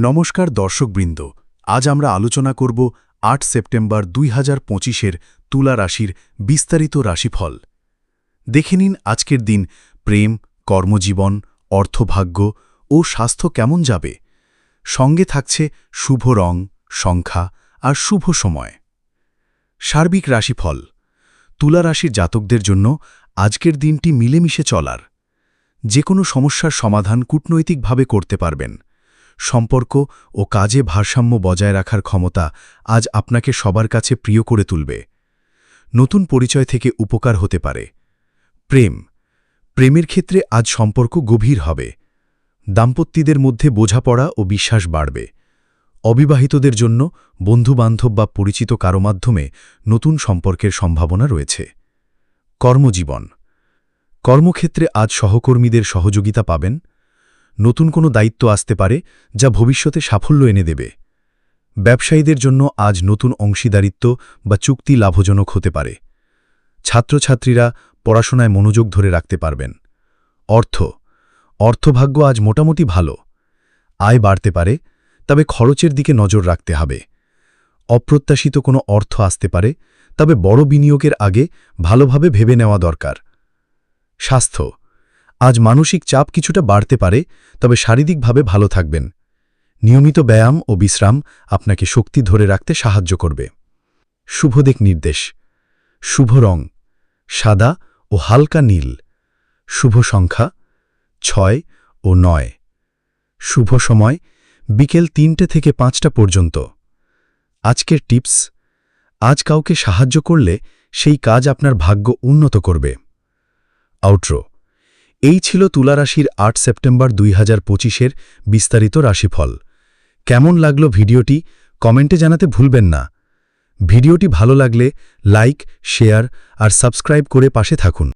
নমস্কার দর্শকবৃন্দ, আজ আমরা আলোচনা করব আট সেপ্টেম্বর দুই হাজার পঁচিশের তুলা রাশির বিস্তারিত রাশিফল। দেখে নিন আজকের দিন প্রেম, কর্মজীবন, অর্থভাগ্য ও স্বাস্থ্য কেমন যাবে। সঙ্গে থাকছে শুভ রং, সংখ্যা আর শুভ সময়। সার্বিক রাশিফল। তুলা রাশির জাতকদের জন্য আজকের দিনটি মিলেমিশে চলার। যে কোনো সমস্যার সমাধান কূটনৈতিকভাবে করতে পারবেন। সম্পর্ক ও কাজে ভারসাম্য বজায় রাখার ক্ষমতা আজ আপনাকে সবার কাছে প্রিয় করে তুলবে। নতুন পরিচয় থেকে উপকার হতে পারে। প্রেম। প্রেমের ক্ষেত্রে আজ সম্পর্ক গভীর হবে। দাম্পত্যদের মধ্যে বোঝাপড়া ও বিশ্বাস বাড়বে। অবিবাহিতদের জন্য বন্ধুবান্ধব বা পরিচিত কারও মাধ্যমে নতুন সম্পর্কের সম্ভাবনা রয়েছে। কর্মজীবন। কর্মক্ষেত্রে আজ সহকর্মীদের সহযোগিতা পাবেন। নতুন কোনো দায়িত্ব আসতে পারে যা ভবিষ্যতে সাফল্য এনে দেবে। ব্যবসায়ীদের জন্য আজ নতুন অংশীদারিত্ব বা চুক্তি লাভজনক হতে পারে। ছাত্রছাত্রীরা পড়াশোনায় মনোযোগ ধরে রাখতে পারবেন। অর্থ। অর্থভাগ্য আজ মোটামুটি ভালো। আয় বাড়তে পারে, তবে খরচের দিকে নজর রাখতে হবে। অপ্রত্যাশিত কোনো অর্থ আসতে পারে, তবে বড় বিনিয়োগের আগে ভালোভাবে ভেবে নেওয়া দরকার। স্বাস্থ্য। আজ মানসিক চাপ কিছুটা বাড়তে পারে, তবে শারীরিকভাবে ভালো থাকবেন। নিয়মিত ব্যায়াম ও বিশ্রাম আপনাকে শক্তি ধরে রাখতে সাহায্য করবে। শুভদিক নির্দেশ। শুভ রং। সাদা ও হালকা নীল। শুভ সংখ্যা ছয় ও নয়। শুভ সময় বিকেল তিনটে থেকে পাঁচটা পর্যন্ত। আজকের টিপস। আজ কাউকে সাহায্য করলে সেই কাজ আপনার ভাগ্য উন্নত করবে। আউট্রো। এই ছিল তুলারাশির আট সেপ্টেম্বর দুই হাজার পঁচিশের বিস্তারিত রাশিফল। কেমন লাগল ভিডিওটি কমেন্টে জানাতে ভুলবেন না। ভিডিওটি ভালো লাগলে লাইক, শেয়ার আর সাবস্ক্রাইব করে পাশে থাকুন।